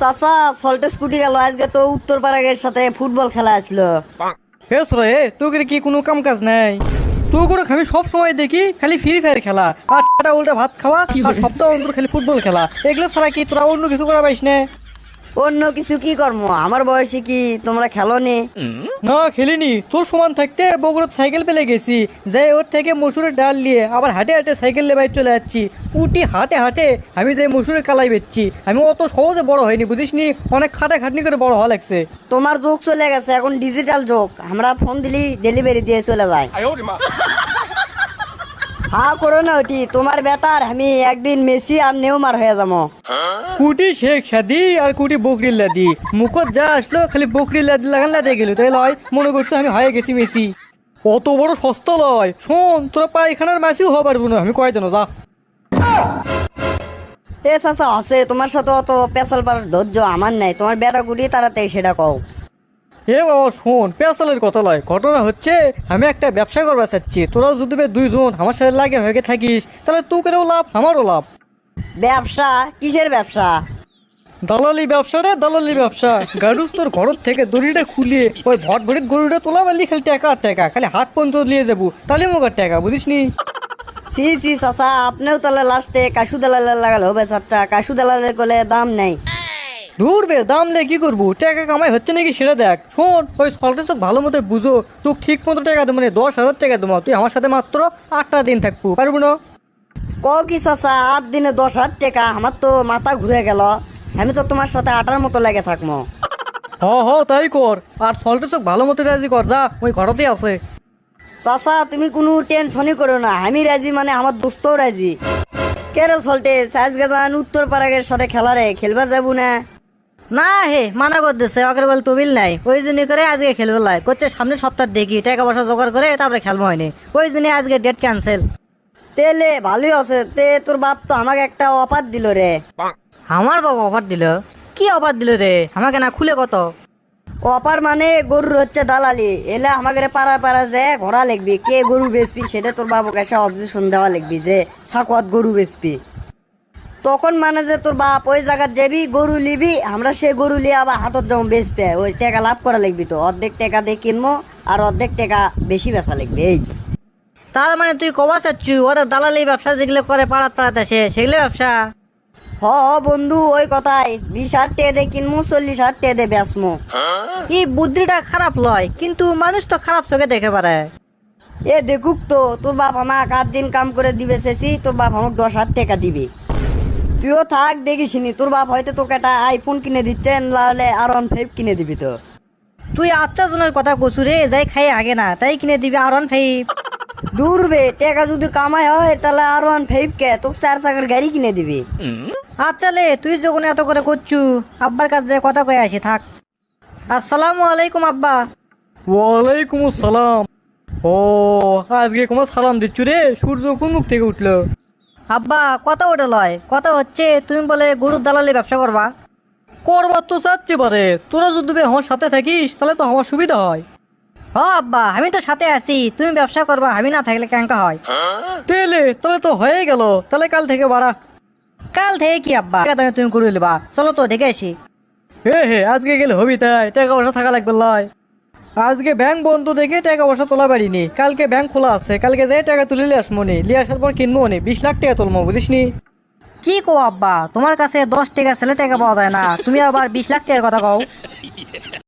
চাচা সল্টে স্কুটি গেল। আজকে তো উত্তর পাড়াগের সাথে ফুটবল খেলা আসলো। হে রে তোকে কি কোনো কাম কাজ নাই? তুই করে আমি সব সময় দেখি খালি ফ্রি ফায়ার খেলা। আর উল্টা ভাত খাওয়া আর সপ্তাহ অন্তর খালি ফুটবল খেলা। এগুলো ছাড়া কি তোরা অন্য কিছু করা পাইস না? অন্য কিছু কি কর্ম? আমার বয়সে কি তোমরা খেলো নি? না খেলিনি। তোর সমান থাকতে বগুড়ার সাইকেল পেলে গেছি। যাই ওর থেকে মসুরের ডাল নিয়ে আবার হাটে হাটে সাইকেল নিয়ে বাইর চলে যাচ্ছি। উটি হাটে হাটে আমি যাই মসুরের কালাই বেচছি। আমি অত সহজে বড় হয়নি বুঝিসনি? অনেক খাটা খাটনি করে বড় হওয়া লাগছে। তোমার যোগ চলে গেছে এখন ডিজিটাল যোগ। আমরা ফোন দিলি ডেলিভারি দিয়ে চলে যায়। হ্যাঁ করো না ওটি। তোমার বেতার আমি একদিন মেসি আর নেউমার হয়ে যাব। কুটি শেখ সাদি আর কুটি বকরির লাদি। মুখত যা আসলো খালি বকরির লাদি লাগান লাদে গেল। তাই লয় মনে করছ আমি হয়ে গেছি মেসি। অত বড় সস্তা লয়। শোন তোরা পায়খানার মাসিও পারব না। আমি কয় দেন যা। এ চাচা আছে। তোমার সাথে অত পেশাল পার ধৈর্য আমার নাই। তোমার বেটা গুটি তাড়াতাড়ি সেটা কও। এ বাবা শোন পেঁচালের কথা লয়। ঘটনা হচ্ছে আমি একটা ব্যবসা করবার চাচ্ছি। তোরা যদি বে দুইজন আমার সাথে লাগে হয়ে থাকিস তাহলে তোকেও লাভ আমারও লাভ। ব্যবসা? কিসের ব্যবসা? দালালি ব্যবসা রে দালালি ব্যবসা। গাড়ুস তোর ঘর থেকে দড়িটা খুলিয়ে ওই ভট ভরিত গরুটা তোলা পারলি খালি টাকা আর টাকা। খালি হাত পর্যন্ত নিয়ে যাব তাহলে মোকার টাকা বুঝিস নি সি সি চাচা আপনিও তাহলে লাস্টে কাশু দালালের লাগাল হবে চাচা। কাশু দালালের কোলে দাম নাই। দূর বে দাম লে কি করব? টাকা কামাই হচ্ছে নাকি সেটা দেখ। শোন ওই সলটা চোখ ভালো মতো বুঝো। তুই ঠিক মতো টাকা দেবো মানে দশ হাজার টাকা দেবো। তুই আমার সাথে মাত্র আটটা দিন থাকব। পারব না? ক কি চাচা আট দিনে দশ হাজার টাকা আমার তো মাথা ঘুরে গেল। আমি তো তোমার সাথে আটার মতো লেগে থাকব। হ হ তাই কর। আর ফলটা চোখ ভালো মতো রাজি কর যা ওই ঘরতেই আছে। চাচা তুমি কোনো টেনশনই করো না আমি রাজি মানে আমার দোস্তও রাজি। কে রে সল্টে যান উত্তর পাড়াগের সাথে খেলা রে খেলবা যাব না? না হে, মানা করতেছে ওকে বল তবিল নাই। ওই জন্য করে আজকে খেলবে লাই। করছে সামনে সপ্তাহ দেখি, টাকা পয়সা জোগাড় করে তারপরে খেলব হয়নি। ওই জন্য আজকে ডেট ক্যান্সেল তেলে ভালোই আছে, তে তোর বাপ তো আমাকে একটা অফার দিল রে। আমার বাবা অফার দিল? কি অফার দিল রে? আমাকে না খুলে কত? অফার মানে গরুর হচ্ছে দালালি। এলে আমাকে পাড়া পাড়া যে ঘোড়া লিখবি, কে গরু বেচবি, সেটা তোর বাবুকে এসে অবজেকশন দেওয়া লিখবি যে, সাকুয়াত গরু বেচবি। তখন মানে যে তোর বাপ ওই জায়গায় যাবি গরু লিবি আমরা সে গরু লিয়ে আবার হাতত যাব বেচবে ওই টাকা লাভ করা লাগবি তো। অর্ধেক টাকা দিয়ে কিনবো আর অর্ধেক টাকা বেশি বেচা লাগবে এই। তার মানে তুই কবা চাচ্ছু ওদের দালালি ব্যবসা যেগুলো করে পাড়াত পাড়াত আসে সেগুলো ব্যবসা? হ হ বন্ধু ওই কথাই। বিশ হাজার টাকা দিয়ে কিনবো চল্লিশ হাজার টাকা দিয়ে বেচমো এই বুদ্ধিটা খারাপ লয় কিন্তু মানুষ তো খারাপ চোখে দেখে পারে। এ দেখুক তো তোর বাপ আমাকে আট দিন কাম করে দিবে শেষি তোর বাপ আমাকে দশ হাজার টাকা দিবে। তুইও থাক দেখিসনি তোর বাপ হয়তো তোকে একটা আইফোন কিনে দিচ্ছে নাহলে আর ওয়ান ফাইভ কিনে দিবি তো। তুই আচ্ছা জনের কথা কচু রে যাই খাই আগে না তাই কিনে দিবি আর অন ফাইভ দূর বে টাকা যদি কামাই হয় তাহলে আর ওয়ান ফাইভ কে? তোকে চার চাকার গাড়ি কিনে দিবি। আচ্ছা লে তুই যখন এত করে করছু আব্বার কাছে কথা কয়ে আসি থাক। আসসালামু আলাইকুম আব্বা। ওয়ালাইকুম আসসালাম। ও আজকে কোনো সালাম দিচ্ছু রে? সূর্য কোন মুখ থেকে উঠল? আব্বা কথা ওটা লয়। কথা হচ্ছে তুমি বলে গরুর দালালে ব্যবসা করবা। করবার তো চাচ্ছে পারে তোরা যদি আমার সাথে থাকিস তাহলে তো আমার সুবিধা হয়। হ আব্বা আমি তো সাথে আছি। তুমি ব্যবসা করবা আমি না থাকলে ক্যাঙ্কা হয়। তেলে তাহলে তো হয়ে গেল। তাহলে কাল থেকে বাড়া। কাল থেকে কি আব্বা? তুমি করে নেবা চলো তো দেখে আসি। হে হে আজকে গেলে হবি তাই। টাকা পয়সা থাকা লাগবে লয়। আজকে ব্যাংক বন্ধ দেখে টাকা পয়সা তোলা পারিনি। কালকে ব্যাংক খোলা আছে। কালকে যাই টাকা তুলে নিয়ে আসব নি। লিয়ে আসার পর কিনবো নি। বিশ লাখ টাকা তুলবো বুঝিসনি কি কো আব্বা? তোমার কাছে দশ টাকা ছেলে টাকা পাওয়া যায় না। তুমি আবার বিশ লাখ টাকার কথা কও।